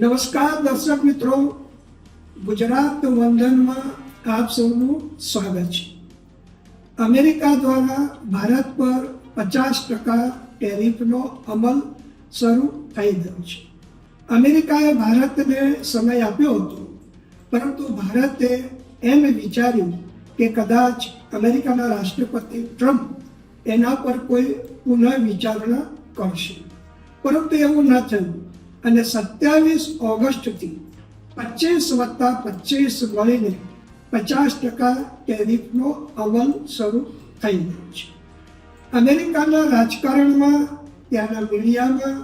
નમસ્કાર દર્શક મિત્રો. ગુજરાત વંદનમાં આપ સૌનું સ્વાગત છે. અમેરિકા દ્વારા ભારત પર પચાસ ટકા ટેરિફનો અમલ શરૂ થઈ ગયો છે. અમેરિકાએ ભારતને સમય આપ્યો હતો, પરંતુ ભારતે એમ વિચાર્યું કે કદાચ અમેરિકાના રાષ્ટ્રપતિ ટ્રમ્પ એના પર કોઈ પુનઃ વિચારણા કરશે. પરંતુ એવું ન થયું. અને સત્યાવીસ ઓગસ્ટથી પચીસ વત્તા પચીસ મળીને પચાસ ટકા ટેરિફનો અમલ શરૂ થઈ ગયો છે. અમેરિકાના રાજકારણમાં ત્યાંના મીડિયામાં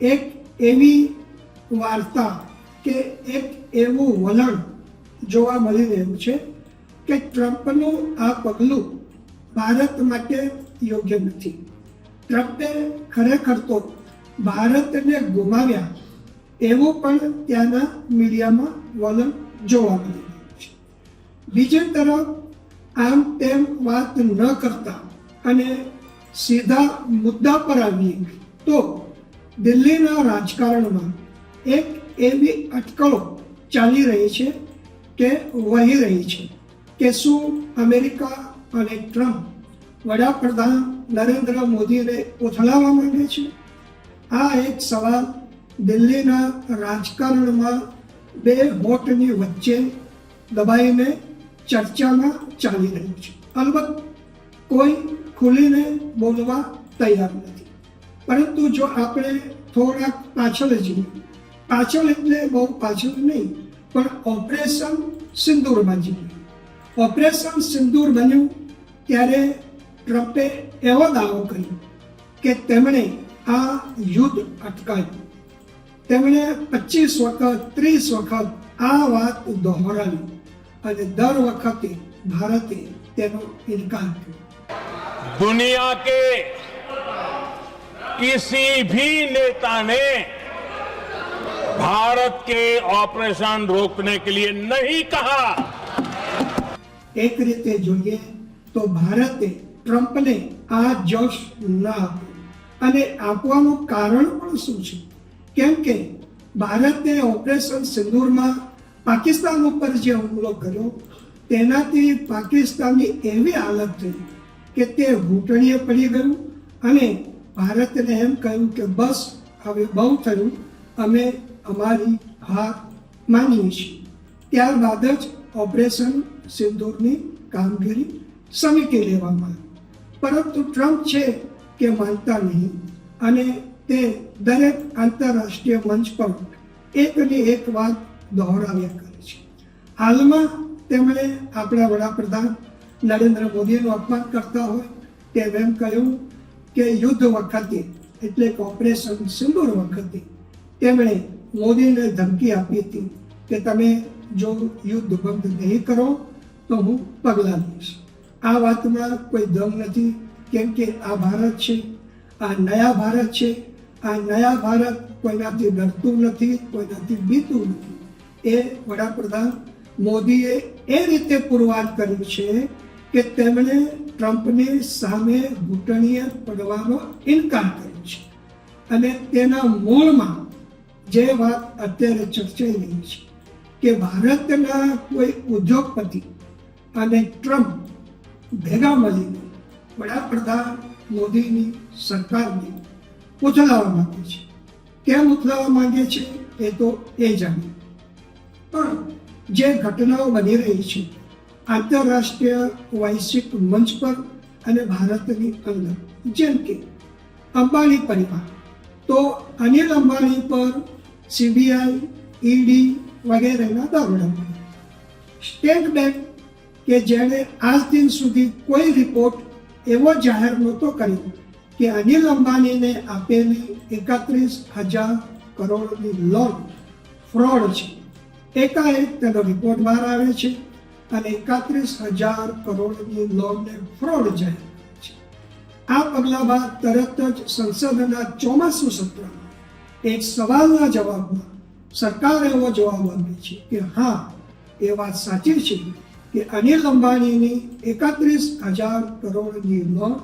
એક એવી વાર્તા કે એક એવું વલણ જોવા મળી રહ્યું છે કે ટ્રમ્પનું આ પગલું ભારત માટે યોગ્ય નથી. ટ્રમ્પે ખરેખર તો ભારતને ગુમાવ્યા, એવું પણ ત્યાંના મીડિયામાં વલણ જોવા મળી રહ્યું છે બીજી તરફ, આમ તેમ વાત ન કરતા અને સીધા મુદ્દા પર આવીએ, તો દિલ્હીના રાજકારણમાં એક એવી અટકળો ચાલી રહી છે કે વહી રહી છે કે શું અમેરિકા અને ટ્રમ્પ વડાપ્રધાન નરેન્દ્ર મોદીને ઉથલાવવા માંગે છે? આ એક સવાલ દિલ્હીના રાજકારણમાં બે હોટની વચ્ચે દબાઈને ચર્ચામાં ચાલી રહ્યું છે. અલબત્ત કોઈ ખુલીને બોલવા તૈયાર નથી. પરંતુ જો આપણે થોડાક પાછળ જઈએ, પાછળ એટલે બહુ પાછળ નહીં, પણ ઓપરેશન સિંદૂરમાં જઈએ. ઓપરેશન સિંદૂર બન્યું ત્યારે ટ્રમ્પે એવો દાવો કર્યો કે તેમણે આ યુદ્ધ અટકાવ્યું તેમણે પચીસ વખત ત્રીસ વખત આ વાત દોહરાવી અને દર વખતે ભારતે તેનો ઇનકાર કર્યો दुनिया के किसी भी नेता ने भारत के ऑपरेशन रोकने के लिए नहीं कहा એક રીતે જોઈએ તો ભારતે ટ્રમ્પને આ જોશ ન આપ્યો અને આપવાનું કારણ પણ શું છે? કેમ કે ભારતે ઓપરેશન સિંદૂરમાં પાકિસ્તાન ઉપર જે હુમલો કર્યો, તેનાથી પાકિસ્તાનની એવી હાલત થઈ કે તે ઘૂંટણીએ પડી ગયું અને ભારતને એમ કહ્યું કે બસ, હવે બહુ થયું, અમે અમારી હાર માનીએ છીએ. ત્યારબાદ જ ઓપરેશન સિંદૂરની કામગીરી સમેટી લેવામાં આવી. પરંતુ ટ્રમ્પ છે કે માનતા નહીં. અને તે દરેક આંતરરાષ્ટ્રીય મંચ પર એકની એક વાત દોહરાવ્યા કરે છે. હાલમાં તેમણે આપણા વડાપ્રધાન નરેન્દ્ર મોદીનું અપમાન કરતા હોય તેમ એમ કહ્યું કે યુદ્ધ વખતે એટલે કે ઓપરેશન સિંદૂર વખતે તેમણે મોદીને ધમકી આપી હતી કે તમે જો યુદ્ધ બંધ નહીં કરો તો હું પગલાં લઈશ. આ વાતમાં કોઈ દમ નથી કેમ કે આ ભારત છે, આ નયા ભારત છે, આ નયા ભારત કોઈનાથી ડરતું નથી, કોઈનાથી બીતું નથી. એ વડાપ્રધાન મોદીએ એ રીતે પુરવાર કર્યું છે કે તેમણે ટ્રમ્પની સામે ઘૂંટણીએ પડવાનો ઇનકાર કર્યો છે. અને તેના મૂળમાં જે વાત અત્યારે ચર્ચાઈ રહી છે કે ભારતના કોઈ ઉદ્યોગપતિ અને ટ્રમ્પ ભેગા મળીને વડાપ્રધાન મોદીની સરકારને ઉથલાવવા માંગે છે. કેમ ઉથલાવવા માંગે છે એ તો એ જાણે. પણ જે ઘટનાઓ બની રહી છે, આંતરરાષ્ટ્રીય વૈશ્વિક મંચ પર અને ભારતની અંદર, જેમ કે અંબાણી પરિવાર, તો અનિલ અંબાણી પર સીબીઆઈ, ઈડી વગેરેના દરોડા સ્ટેટ બેંક કે જેણે આજ દિન સુધી કોઈ રિપોર્ટ એવો જાહેર નહોતો કર્યો કે અનિલ અંબાણીને આપેલી એકત્રીસ હજાર કરોડની લોન ફ્રોડ છે. એકાએક તેનો રિપોર્ટ બહાર આવે છે અને એકત્રીસ હજાર કરોડની લોનને ફ્રોડ જાહેર છે. આ પગલા બાદ તરત જ સંસદના ચોમાસુ સત્રમાં એક સવાલના જવાબમાં સરકાર એવો જવાબ આપે છે કે હા, એ વાત સાચી છે. કે અનિલ અંબાણીની એકત્રીસ હજાર કરોડની લોન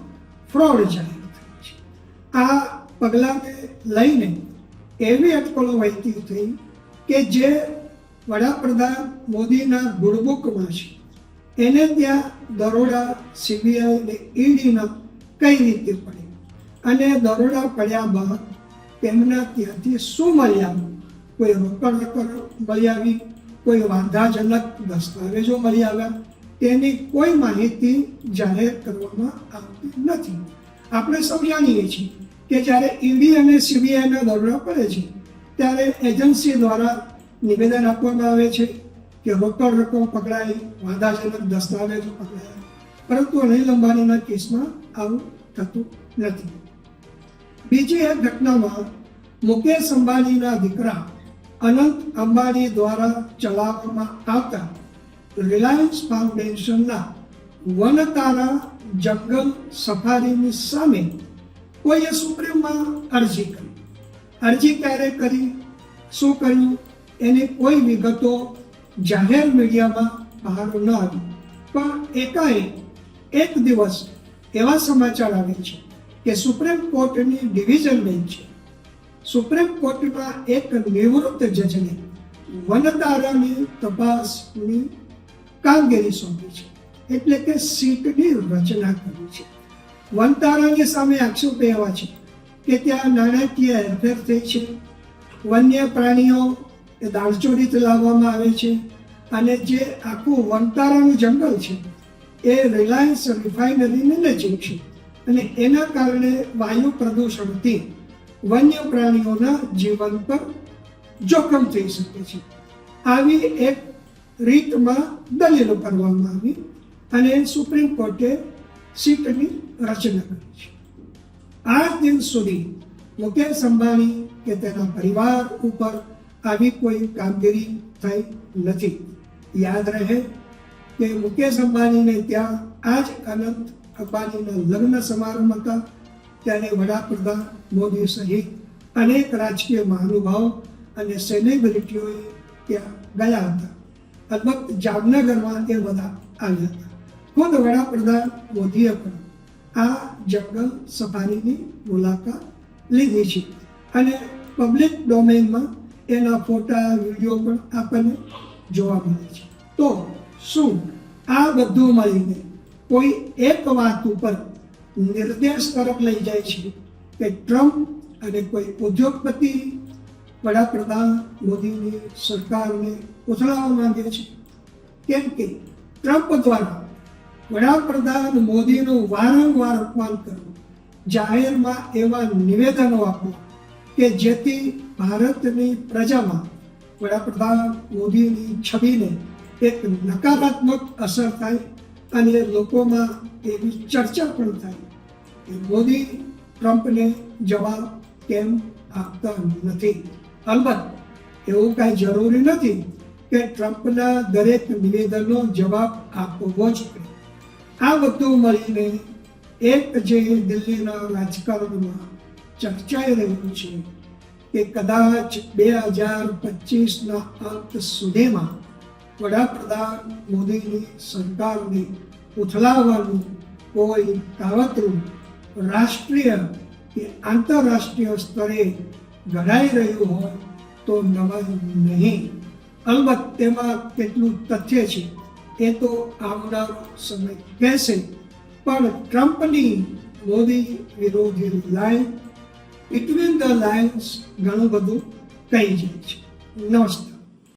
ફ્રોડ જાહેર થઈ છે. આ પગલાંને લઈને એવી અટકળો વહેતી થઈ કે જે વડાપ્રધાન મોદીના ગુડબુકમાં છે. એને ત્યાં દરોડા સીબીઆઈ અને ઈડીના કઈ રીતે પડે અને દરોડા પડ્યા બાદ તેમના ત્યાંથી શું મળ્યા કોઈ રોકડ રકમ મળી આવી? કોઈ વાંધાજનક દસ્તાવેજો મળી આવ્યા તેની કોઈ માહિતી જાહેર કરવામાં આવતી નથી. આપણે સૌ જાણીએ છીએ કે જ્યારે ઈડી અને સીબીઆઈના દરોડા પડે છે, ત્યારે એજન્સી દ્વારા નિવેદન આપવામાં આવે છે કે રોકડ રકમ પકડાઈ, વાંધાજનક દસ્તાવેજો પકડાયા. પરંતુ અનિલ અંબાણીના કેસમાં આવું થતું નથી. બીજી એક ઘટનામાં મુકેશ અંબાણીના દીકરા અનંત અંબાણી દ્વારા ચલાવવામાં આવતા રિલાયન્સ ફાઉન્ડેશનના વનતારા જંગલ સફારીની સામે કોઈએ સુપ્રીમમાં અરજી કરી. અરજી ક્યારે કરી? શું કર્યું? એની કોઈ વિગતો જાહેર મીડિયામાં બહાર ન આવી. પણ એકાએક એક દિવસ એવા સમાચાર આવે છે કે સુપ્રીમ કોર્ટની ડિવિઝન બેન્ચ છે સુપ્રીમ કોર્ટના એક નિવૃત્ત જજને વનતારાની તપાસની કામગીરી સોંપી છે. એટલે કે સીટની રચના કરી છે. વનતારાની સામે આક્ષેપ એવા છે કે ત્યાં નાણાકીય હેરફેર થઈ છે. વન્ય પ્રાણીઓ એ દાળચોરીથી લાવવામાં આવે છે અને જે આખું વનતારાનું જંગલ છે એ રિલાયન્સ રિફાઇનરીને નજીક છે અને એના કારણે વાયુ પ્રદૂષણથી વન્ય પ્રાણીઓના જીવન પર જોખમ થઈ શકે છે. આવી એક રીતમાં દલીલો કરવામાં આવી અને સુપ્રીમ કોર્ટે સીટની રચના કરી છે. આજ દિન સુધી મુકેશ અંબાણી કે તેના પરિવાર ઉપર આવી કોઈ કામગીરી થઈ નથી. યાદ રહે કે મુકેશ અંબાણીને ત્યાં આજ અનંત અંબાણીના લગ્ન સમારંભ હતા. ત્યારે વડાપ્રધાન મોદી સહિત અનેક રાજકીય મહાનુભાવો અને સેલિબ્રિટીઓએ ત્યાં ગયા હતા. અલબત્ત જામનગરમાં તે બધા આવ્યા હતા. ખુદ વડાપ્રધાન મોદીએ પણ આ જંગલ સફારીની મુલાકાત લીધી છે અને પબ્લિક ડોમેનમાં એના ફોટા, વીડિયો પણ આપણને જોવા મળે છે. તો શું આ બધું મળીને કોઈ એક વાત ઉપર નિર્દેશ તરફ લઈ જાય છે. કે ટ્રમ્પ અને કોઈ ઉદ્યોગપતિ વડાપ્રધાન મોદીની સરકારને ઉથલાવવા માંગે છે. કેમ કે ટ્રમ્પ દ્વારા વડાપ્રધાન મોદીનું વારંવાર અપમાન કરવું, જાહેરમાં એવા નિવેદનો આપવા કે જેથી ભારતની પ્રજામાં વડાપ્રધાન મોદીની છબીને એક નકારાત્મક અસર થાય અને લોકોમાં એવી ચર્ચા પણ થાય કે મોદી ટ્રમ્પને જવાબ કેમ આપતા નથી. અલબત્ત, એવું કાંઈ જરૂરી નથી કે ટ્રમ્પના દરેક નિવેદનનો જવાબ આપવો જ પડે. આ બધું મળીને એક જે દિલ્હીના રાજકારણમાં ચર્ચાઈ રહ્યું છે કે કદાચ બે હજાર પચીસના અંત સુધીમાં વડાપ્રધાન મોદીની સરકારને ઉથલાવવાનું કોઈ કાવતરું રાષ્ટ્રીય કે આંતરરાષ્ટ્રીય સ્તરે ઘડાઈ રહ્યું હોય તો નવાયું નહીં. અલબત્ત તેમાં કેટલું તથ્ય છે, એ તો આવનારો સમય કહેશે. પણ ટ્રમ્પની મોદી વિરોધી લાઈન બિટવીન ધ લાઇન્સ ઘણું બધું કહી જાય છે. નમસ્તે